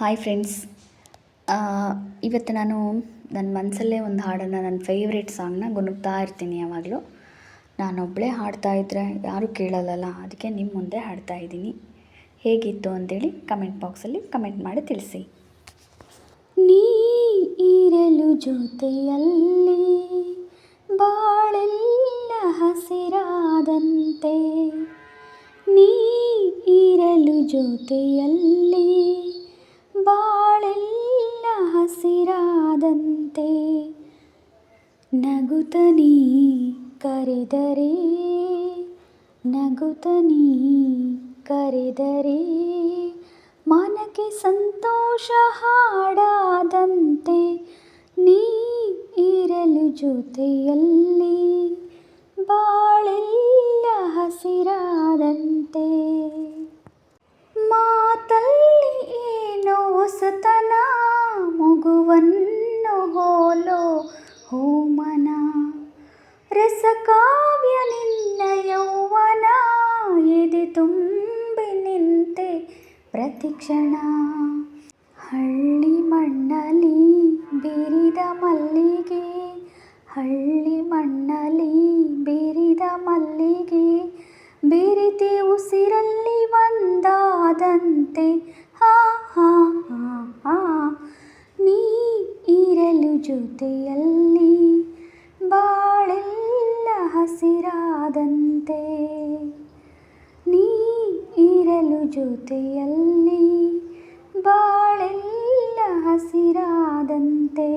Hi friends ಇವತ್ತು ನಾನು ನನ್ನ ಮನಸ್ಸಲ್ಲೇ ಒಂದು ಹಾಡನ್ನು, ನನ್ನ ಫೇವ್ರೇಟ್ ಸಾಂಗ್ನ ಗುಣಗ್ತಾ ಇರ್ತೀನಿ ಯಾವಾಗಲೂ. ನಾನೊಬ್ಬಳೇ ಹಾಡ್ತಾ ಇದ್ದರೆ ಯಾರೂ ಕೇಳಲ್ಲ ಅದಕ್ಕೆ ನಿಮ್ಮ ಮುಂದೆ ಹಾಡ್ತಾ ಇದ್ದೀನಿ. ಹೇಗಿತ್ತು ಅಂತೇಳಿ ಕಮೆಂಟ್ ಬಾಕ್ಸಲ್ಲಿ ಕಮೆಂಟ್ ಮಾಡಿ ತಿಳಿಸಿ. ನೀ ಇರಲು ಜೊತೆಯಲ್ಲಿ ಬಾಳೆಲ್ಲ ಹಸಿರಾದಂತೆ. ನೀ ಇರಲು ಜೊತೆಯಲ್ಲಿ ಹಸಿರಾದಂತೆ ನಗುತನಿ ಕರೆದರೆ ನಗುತನಿ ಕರೆದರೆ ಮನಕ್ಕೆ ಸಂತೋಷ ಹಾಡಾದಂತೆ ನೀ ಇರಲು ಜೊತೆಯಲ್ಲಿ ಪ್ರತಿಕ್ಷಣ ಹಳ್ಳಿ ಮಣ್ಣಲ್ಲಿ ಬೀರಿದ ಮಲ್ಲಿಗೆ, ಹಳ್ಳಿ ಮಣ್ಣಲ್ಲಿ ಬೀರಿದ ಮಲ್ಲಿಗೆ, ಬೇರಿತೆ ಉಸಿರಲ್ಲಿ ಒಂದಾದಂತೆ ಹಾ ಹಾ ಹಾ ಹಾ ನೀ ಇರಲು ಜೊತೆಯಲ್ಲಿ ಬಾಳೆಲ್ಲ ಹಸಿರಾದಂತೆ. ಇರಲು ಜೊತೆಯಲ್ಲಿ ಬಾಳೆಲ್ಲ ಹಸಿರಾದಂತೆ.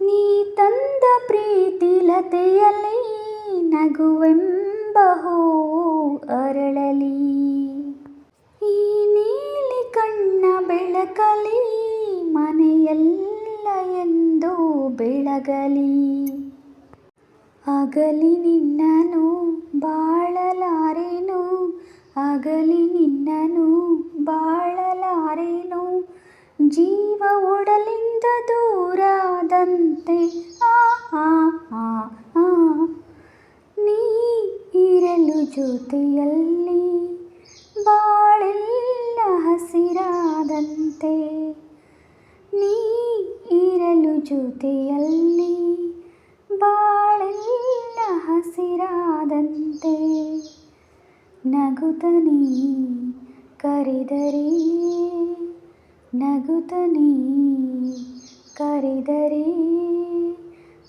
ನೀ ತಂದ ಪ್ರೀತಿಲತೆಯಲ್ಲಿ ನಗುವೆಂಬ ಹೂ ಅರಳಲಿ. ಈ ನೀಲಿ ಕಣ್ಣ ಬೆಳಕಲಿ ಮನೆಯಲ್ಲ ಎಂದು ಬೆಳಗಲಿ. ಅಗಲಿ ನಿನ್ನನು ಬಾಳಲಾರೆನು ಅಗಲಿ ನಿನ್ನನು ಬಾಳಲಾರೆನು. ಜೀವ ಒಡಲಿಂದ ದೂರಾದಂತೆ. ಆ ಆ ಆ ಆ. ನೀ ಇರಲು ಜೊತೆಯಲ್ಲಿ ಬಾಳೆಲ್ಲ ಹಸಿರಾದಂತೆ. ನೀ ಇರಲು ಜೊತೆಯಲ್ಲಿ ಬಾಳೆಲ್ಲ ಹಸಿರಾದಂತೆ. ನಗುತ್ತ ನೀ ಕರೆದರೆ ನೀ ಕರೆದರೆ,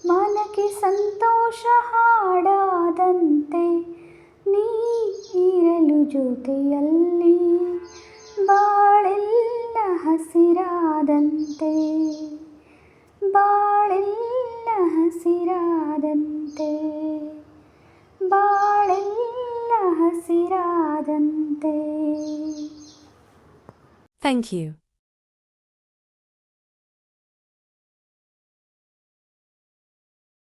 ಮನಕ್ಕೆ ಸಂತೋಷ ಹಾಡಾದಂತೆ ನೀ ಇರಲು ಜೊತೆಯಲ್ಲಿ ಬಾಳೆಲ್ಲ ಹಸಿರಾದಂತೆ ಬಾಳೆಲ್ಲ ಹಸಿರಾದಂತೆ ಬಾಳೆಲ್ಲ ಹಸಿರಾದಂತೆ Thank you.